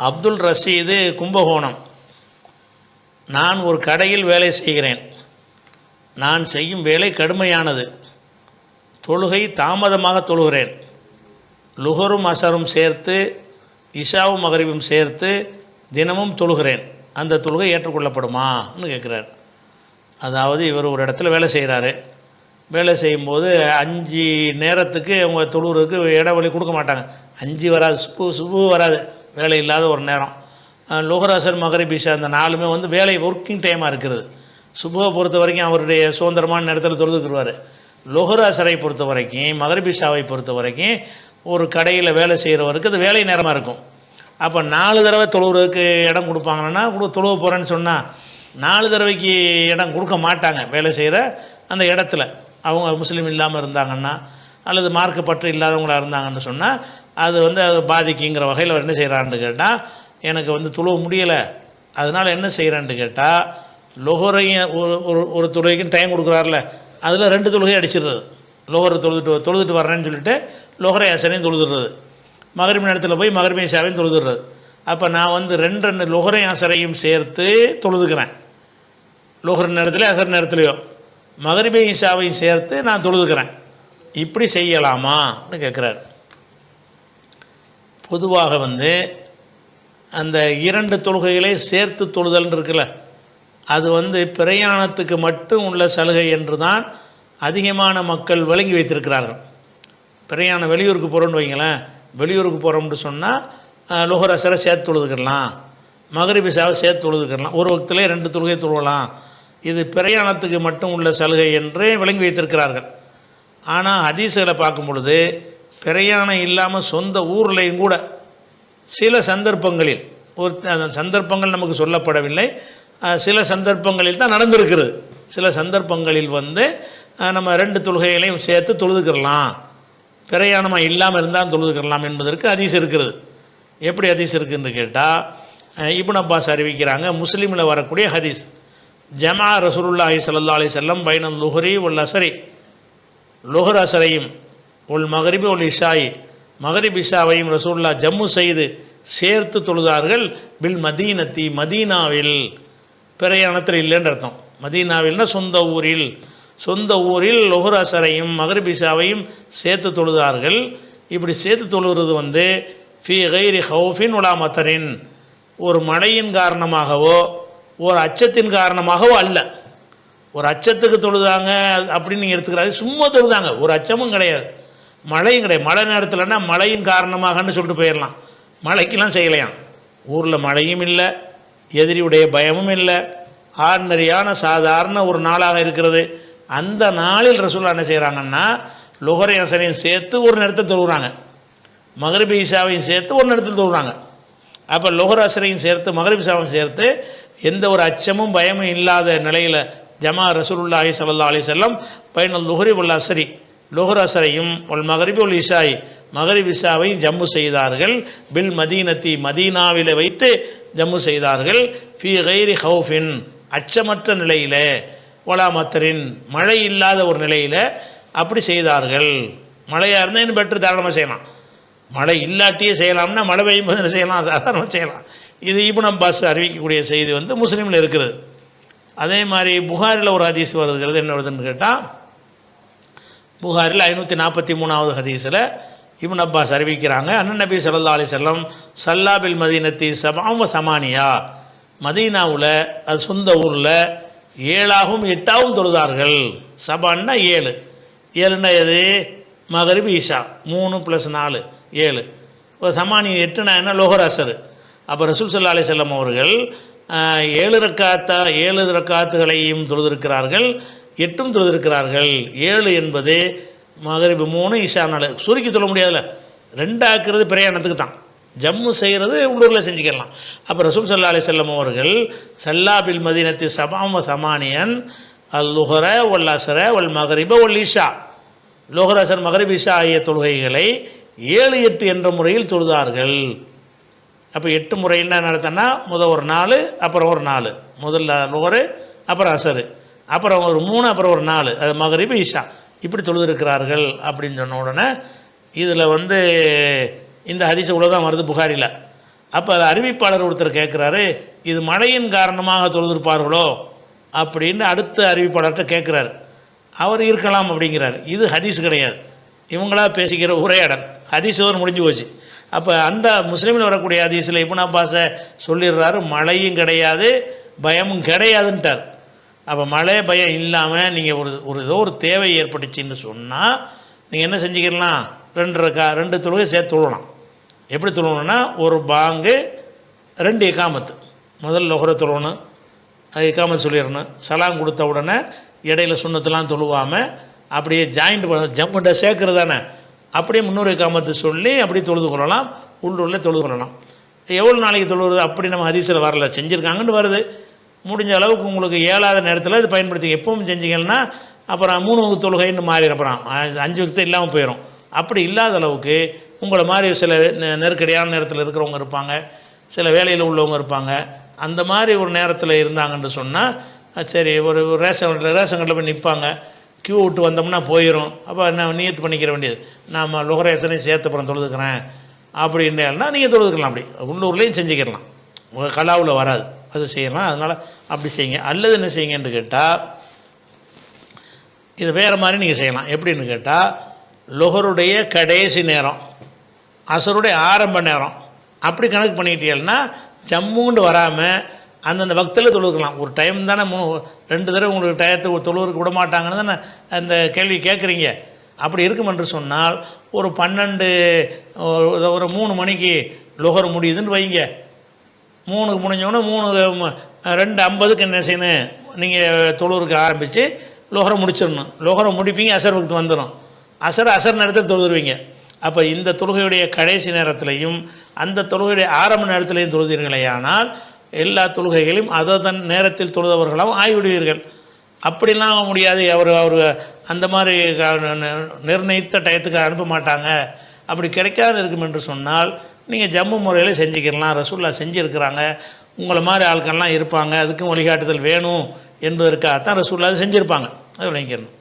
அப்துல் ரஷீது கும்பகோணம். நான் ஒரு கடையில் வேலை செய்கிறேன். நான் செய்யும் வேலை கடுமையானது. தொழுகை தாமதமாக தொழுகிறேன். லுகரும் அசரும் சேர்த்து இஷாவும் மகரிவும் சேர்த்து தினமும் தொழுகிறேன். அந்த தொழுகை ஏற்றுக்கொள்ளப்படுமான்னு கேட்குறார். அதாவது இவர் ஒரு இடத்துல வேலை செய்கிறாரு. வேலை செய்யும்போது அஞ்சு நேரத்துக்கு அவங்க தொழுகிறதுக்கு இடைவெளி கொடுக்க மாட்டாங்க. அஞ்சு வராது சுப்பு சுப்பு வராது. வேலை இல்லாத ஒரு நேரம். லோகராசர் மகரிப் அந்த நாலுமே வந்து வேலை ஒர்க்கிங் டைமாக இருக்கிறது. சுபுவை பொறுத்த வரைக்கும் அவருடைய சுதந்திரமான நேரத்தில் தொழுதுக்குருவார் லோகராசரை பொறுத்த வரைக்கும் மகரிப் பொறுத்த வரைக்கும் ஒரு கடையில் வேலை செய்கிறவருக்கு அது வேலை நேரமாக இருக்கும். அப்போ நாலு தடவை தொழுவுறதுக்கு இடம் கொடுப்பாங்கன்னா கொடு தொழுவ போகிறேன்னு சொன்னால் நாலு தடவைக்கு இடம் கொடுக்க மாட்டாங்க வேலை செய்கிற அந்த இடத்துல. அவங்க முஸ்லீம் இல்லாமல் இருந்தாங்கன்னா அல்லது மார்க்கப்பற்று பற்று இருந்தாங்கன்னு சொன்னால் அது வந்து அது பாதிக்குங்கிற வகையில் அவர் என்ன செய்கிறான்னு கேட்டால் எனக்கு வந்து துளவு முடியலை அதனால் என்ன செய்கிறான்னு கேட்டால் லொஹரையும் ஒரு ஒரு ஒரு தொழுகைக்கும் டைம் கொடுக்குறாருல அதில் ரெண்டு தொழுகை அடிச்சிடுறது. லோகரை தொழுதுட்டு தொழுதுட்டு வர்றேன்னு சொல்லிட்டு லோகரை அசனையும் தொழுதுடுறது. மகரிபி நேரத்தில் போய் மகரிமை சேவையும் தொழுதுடுறது. அப்போ நான் வந்து ரெண்டு ரெண்டு லொஹரை அசரையும் சேர்த்து தொழுதுக்கிறேன். லோகர் நேரத்தில் அசர் நேரத்துலையோ. மகரிபி இஷாவையும் சேர்த்து நான் தொழுதுக்கிறேன். இப்படி செய்யலாமான்னு கேட்குறாரு பொதுவாக வந்து அந்த இரண்டு தொழுகைகளை சேர்த்து தொழுதல்னு இருக்குல்ல அது வந்து பிரயாணத்துக்கு மட்டும் உள்ள சலுகை என்று தான் அதிகமான மக்கள் வழங்கி வைத்திருக்கிறார்கள். பிரயாணம் வெளியூருக்கு போகிறோன்னு வைங்களேன் வெளியூருக்கு போகிறோம்னு சொன்னால் லோகர் அசரை சேர்த்து தொழுதுக்கிடலாம் மகரிபிசாவை சேர்த்து தொழுதுக்கிடலாம் ஒரு வக்திலே ரெண்டு தொழுகை தொழுவலாம். இது பிரயாணத்துக்கு மட்டும் உள்ள சலுகை என்று விளங்கி வைத்திருக்கிறார்கள். ஆனால் ஹதீஸுகளை பார்க்கும் பொழுது பிரயாணம் இல்லாமல் சொந்த ஊர்லேயும் கூட சில சந்தர்ப்பங்களில் ஒரு அந்த சந்தர்ப்பங்கள் நமக்கு சொல்லப்படவில்லை. சில சந்தர்ப்பங்களில் தான் நடந்திருக்கிறது. சில சந்தர்ப்பங்களில் வந்து நம்ம ரெண்டு தொழுகைகளையும் சேர்த்து தொழுதுக்கிறலாம் பிரயாணமாக இல்லாமல் இருந்தால் தொழுதுக்கிறலாம் என்பதற்கு அதிசம் இருக்கிறது. எப்படி ஹதீஸ் இருக்குன்னு கேட்டால் இப்னு அப்பாஸ் அறிவிக்கிறாங்க முஸ்லீமில் வரக்கூடிய ஹதீஸ். ஜமா ரசூலுல்லாஹி சல்லா அலி செல்லம் பைனல் லுஹரி உல் அசரி. லுஹர் அசரையும் உள் மகரிபி உள் இஷாயி. மகரிப் இஷாவையும் ரசூல்லா ஜம்மு செய்து சேர்த்து தொழுதார்கள் பில் மதீனத்தி மதீனாவில். பிரயாணத்தில் இல்லைன்னு அர்த்தம். மதீனாவில்னா சொந்த ஊரில். சொந்த ஊரில் லொஹர் அசரையும் மகரிப் இஷாவையும் சேர்த்து தொழுதார்கள். இப்படி சேர்த்து தொழுகிறது வந்து ஃபி கைரி ஹவுஃபின் உலா மத்தரின். ஒரு மழையின் காரணமாகவோ ஒரு அச்சத்தின் காரணமாகவோ அல்ல. ஒரு அச்சத்துக்கு தொழுதாங்க அப்படின்னு நீங்கள் எடுத்துக்கிறாங்க. சும்மா தொழுதாங்க. ஒரு அச்சமும் கிடையாது. மழையும் கிடையாது. மழை நேரத்தில்னா மழையின் காரணமாகன்னு சொல்லிட்டு போயிடலாம் மழைக்கெல்லாம் செய்யலையாம். ஊரில் மழையும் இல்லை எதிரியுடைய பயமும் இல்லை. ஆர்டினரியான சாதாரண ஒரு நாளாக இருக்கிறது. அந்த நாளில் ரசூல்லா என்ன செய்கிறாங்கன்னா லுகரை அசனையும் சேர்த்து ஒரு நேரத்தில் தொழுகிறாங்க மகரிபி சேர்த்து ஒரு நேரத்தில் தொழுகிறாங்க அப்போ லுகர் அசரையும் சேர்த்து மகரிப் சேர்த்து எந்த ஒரு அச்சமும் பயமும் இல்லாத நிலையில் ஜமா ரசூலுல்லாஹி சல்லா அலி செல்லம் பைனல் லுஹரி உள்ள அசரி லுஹர் அசரையும் உல் மகரிபி உல் இஷாய் மகரிப் இஷாவையும் ஜம்மு செய்தார்கள். பில் மதீனத்தி மதீனாவில் வைத்து ஜம்மு செய்தார்கள். ஃபி கைரி ஹவுஃபின் அச்சமற்ற நிலையில் ஒலாமத்தரின் மழை இல்லாத ஒரு நிலையில் அப்படி செய்தார்கள். மழையாக இருந்தால் இன்னும் பெற்று தாராளமாக செய்யலாம். மழை இல்லாட்டியே செய்யலாம்னா மழை பெய்யும் போது செய்யலாம்? சாதாரணமாக செய்யலாம். இது இப்னு பாஸ் அறிவிக்கக்கூடிய செய்தி வந்து முஸ்லீமில் இருக்கிறது. அதே மாதிரி புகாரில் ஒரு ஹதீஸ் வருகிறது என்ன வருதுன்னு கேட்டால் புகாரில் ஐநூற்றி நாற்பத்தி மூணாவது ஹதீஸில் இவன் அப்பாஸ் அறிவிக்கிறாங்க அண்ணன் நபி சல்லா அலி செல்லம் சல்லாபில் மதீனத்தி சபாம சமானியா. மதீனாவில் அது சொந்த ஊரில் ஏழாகவும் எட்டாகவும் தொழுதார்கள். சபான்னா ஏழு. ஏழுன்னா எது? மகரிப் ஈஷா. மூணு ப்ளஸ் நாலு. ஏழு. இப்போ சமானி எட்டுனா என்ன? லோகராசர் அப்போ ரசூல் சல்லா அலி செல்லம் அவர்கள் ஏழு ரக்காத்தா ஏழு ரக்காத்துகளையும் தொழுதிருக்கிறார்கள். எட்டும் தொழுதிருக்கிறார்கள். ஏழு என்பது மகரிபு மூணு ஈஷா நாலு. சுருக்கி சொல்ல முடியாதுல்ல. ரெண்டாக்குறது பிரயாணத்துக்கு தான். ஜம்மு செய்கிறது உள்ளூரில் செஞ்சுக்கலாம் அப்போ ரசூல் சல்லா அலி செல்லம் அவர்கள் சல்லாபில் மதீனத்தி சபாம சமானியன் அல் லுஹர ஒல் அசர ஒல் மகரிப ஒல் ஈஷா லோகராசர் மகரிப் இஷா ஆகிய தொழுகைகளை ஏழு எட்டு என்ற முறையில் தொழுதார்கள். அப்போ எட்டு முறை என்ன நடத்தினா முதல் ஒரு நாலு அப்புறம் ஒரு நாலு. முதல்ல லோகரு அப்புறம் அசரு அப்புறம் ஒரு மூணு அப்புறம் ஒரு நாலு. அது மகரிப் ஈஷா இப்படி தொழுதுருக்கிறார்கள் அப்படின்னு சொன்ன உடனே இதில் வந்து இந்த ஹதீஸ் இவ்வளோ தான் வருது புகாரியில் அப்போ அது அறிவிப்பாளர் ஒருத்தர் கேட்குறாரு இது மழையின் காரணமாக தொழுதிருப்பார்களோ அப்படின்னு அடுத்த அறிவிப்பாளர்கிட்ட கேட்குறாரு அவர் இருக்கலாம் அப்படிங்கிறார். இது ஹதீஸ் கிடையாது. இவங்களா பேசிக்கிற உரையாடல் ஹதீஸ் முடிஞ்சு போச்சு. அப்போ அந்த முஸ்லீமில் வரக்கூடிய ஹதீஸில் இப்போ நான் பாச சொல்லிடுறாரு மழையும் கிடையாது பயமும் கிடையாதுன்ட்டார். அப்போ மழை பயம் இல்லாமல் நீங்கள் ஒரு ஒரு ஏதோ ஒரு தேவை ஏற்பட்டுச்சின்னு சொன்னால் நீங்கள் என்ன செஞ்சுக்கலாம் ரெண்டு ரக்கா ரெண்டு தொழுகை சேர்த்து தொழலாம் எப்படி தொழணும்னா ஒரு பாங்கு ரெண்டு இக்காமத்து முதல் லொகரை தொழணும் அது இக்காமத்து சொல்லிடணும். சலாம் கொடுத்த உடனே இடையில சுண்ணத்தெல்லாம் தொழுவாமல் அப்படியே ஜாயிண்ட் பண்ண சேர்க்குறது தானே. அப்படியே முன்னூறு இக்காமத்து சொல்லி அப்படியே தொழுது கொள்ளலாம். உள்ளூரில் தொழுது கொள்ளலாம். எவ்வளோ நாளைக்கு தொழுவது அப்படி நம்ம ஹதீஸில் வரல. செஞ்சுருக்காங்கன்னு வருது. முடிஞ்ச அளவுக்கு உங்களுக்கு இயலாத நேரத்தில் இது பயன்படுத்தி எப்பவும் செஞ்சீங்கன்னா அப்புறம் மூணு வகுப்பு தொழுகைன்னு மாறிடும். அப்புறம் அஞ்சு வகுத்து இல்லாமல் போயிடும் அப்படி இல்லாத அளவுக்கு உங்களை மாதிரி சில நெ- நெருக்கடியான நேரத்தில் இருக்கிறவங்க இருப்பாங்க. சில வேலையில் உள்ளவங்க இருப்பாங்க. அந்த மாதிரி ஒரு நேரத்தில் இருந்தாங்கன்னு சொன்னால் சரி ஒரு ரேஷன் கடையில் ரேஷன் கடையில் போய் நிற்பாங்க க்யூ விட்டு வந்தோம்னா போயிடும் அப்போ நான் நியத்து பண்ணிக்கிற வேண்டியது. நாம் லுகரேசனையும் சேர்த்து அப்புறம் தொழுதுக்கிறேன். அப்படின்னா நீங்கள் தொழுதுக்கலாம் அப்படி. உள்ளூர்லேயும் செஞ்சுக்கிடலாம். உங்கள் கலாவில் வராது. அது செய்யலாம் அதனால் அப்படி செய்யுங்க. அல்லது என்ன செய்யுங்கன்னு கேட்டால் இது வேறு மாதிரி நீங்கள் செய்யலாம். எப்படின்னு கேட்டால் லொஹருடைய கடைசி நேரம் அசருடைய ஆரம்ப நேரம் அப்படி கணக்கு பண்ணிக்கிட்டீங்கன்னா ஜம்முண்டு வராமல் அந்தந்த பக்தியில் தொழுதுக்கலாம். ஒரு டைம் தானே மூணு ரெண்டு தடவை உங்களுக்கு டயத்தை தொழுவுக்கு விட மாட்டாங்கன்னு தானே அந்த கேள்வி கேட்குறீங்க அப்படி இருக்குமென்று சொன்னால் ஒரு பன்னெண்டு ஒரு- ஒரு மூணு மணிக்கு லொஹர் முடியுதுன்னு வைங்க. மூணுக்கு முடிஞ்சோடனே மூணு ரெண்டு ஐம்பதுக்கு என்ன செய்யணும்? நீங்கள் தொழுவுக்கு ஆரம்பித்து லோகரை முடிச்சிடணும். லோகரை முடிப்பீங்க அசர் வகுத்து வந்துடும் அசர் அசர் நேரத்தில் தொழுதுருவீங்க. அப்போ இந்த தொழுகையுடைய கடைசி நேரத்திலையும் அந்த தொழுகையுடைய ஆரம்ப நேரத்திலையும் தொழுதீர்களேயானால் எல்லா தொழுகைகளையும் அதை தன் நேரத்தில் தொழுதவர்களாகவும் ஆகிவிடுவீர்கள். அப்படிலாம் முடியாது. அவர் அவர் அந்த மாதிரி க- நிர்ணயித்த டயத்துக்கு அனுப்ப மாட்டாங்க. அப்படி கிடைக்காது இருக்கும் என்று சொன்னால் நீங்கள் ஜம்மு முறையில் செஞ்சுக்கிடலாம் ரசூல்லா செஞ்சுருக்கிறாங்க உங்களை மாதிரி ஆட்கள்லாம் இருப்பாங்க அதுக்கும் வழிகாட்டுதல் வேணும் என்பதற்காகத்தான் ரசூல்லா அது செஞ்சுருப்பாங்க. அது விளங்கிடணும்